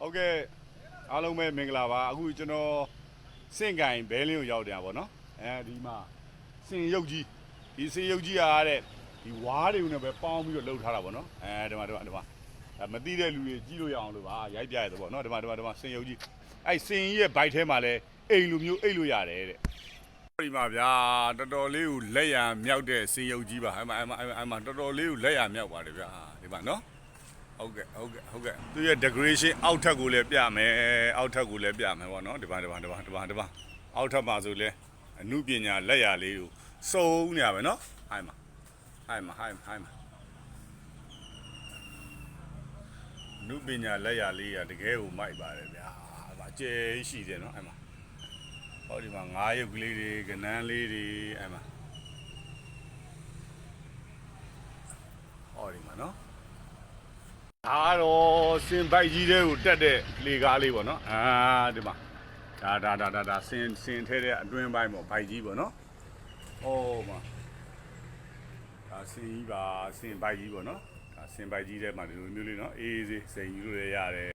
ဟုတ်ကဲ့အားလုံးပဲမင်္ဂလာပါအခုကျွန်တော်စင့်ကင်ဘဲလင်းကိုရောက်တယ်ပါနော်အဲဒီမှာစင်ရုပ်ကြီးဒီစင်ရုပ်ကြီးအားတဲ့ဒီဝါးတွေကိုလည်းပဲပေါင်းပြီးတော့လှုပ်ထားတာပေါ့နော်အဲဒီမှာဒီမှာဒီမှာအဲမသိတဲ့လူတွေကြီးလို့ရအောင်လို့ပါရိုက်ပြရတယ်ပေါ့နော်ဒီမှာဒီမှာဒီမှာစင်ရုပ်ကြီးအဲ့စင်ကြီးရဲ့ဘိုက်ထဲမှာလဲအိမ်လူမျိုးအိတ်လို့ရတယ်တဲ့ဒီမှာဗျာတော်တော်လေးကိုလက်ရမြောက်တဲ့စင်ရုပ်ကြီးပါအဲ့မှာအဲ့မှာအဲ့မှာတော်တော်လေးကိုလက်ရမြောက်ပါတယ်ဗျာဒီမှာနော် ဟုတ်ကဲ့ဟုတ်ကဲ့ဟုတ်ကဲ့သူရဲ့ decoration အောက်ထပ်ကိုလည်းပြမယ်အောက်ထပ်ကိုလည်းပြမယ်ပေါ့နော်ဒီပါဒီပါဒီပါဒီပါဒီပါအောက်ထပ်မှာဆိုလဲအမှုပညာလက်ရာလေးကိုစုံနေရပဲနော်ဟိုင်းမှာဟိုင်းမှာဟိုင်းဟိုင်းမှာအမှုပညာလက်ရာလေးကတကယ်ကိုမိုက်ပါတယ်ဗျာအဲ့မှာအကျယ်ရှိတယ်နော်အဲ့မှာဟောဒီမှာငါးရုပ်ကလေးတွေကနန်းလေးတွေအဲ့မှာဟောဒီမှာနော် အားတော့စင်ဘိုက်ကြီးတဲ့ကိုတက်တဲ့လေကားလေးပေါ့နော်အာဒီမှာဒါဒါဒါဒါဒါစင်စင်ထဲတဲ့အတွင်းပိုင်းပေါ့ဘိုက်ကြီးပေါ့နော်ဟောမှာဒါစင်ကြီးပါစင်ဘိုက်ကြီးပေါ့နော်ဒါစင်ဘိုက်ကြီးထဲမှာဒီလိုမျိုးလေးနော်အေးအေးစိန်ယူလို့ရရတယ်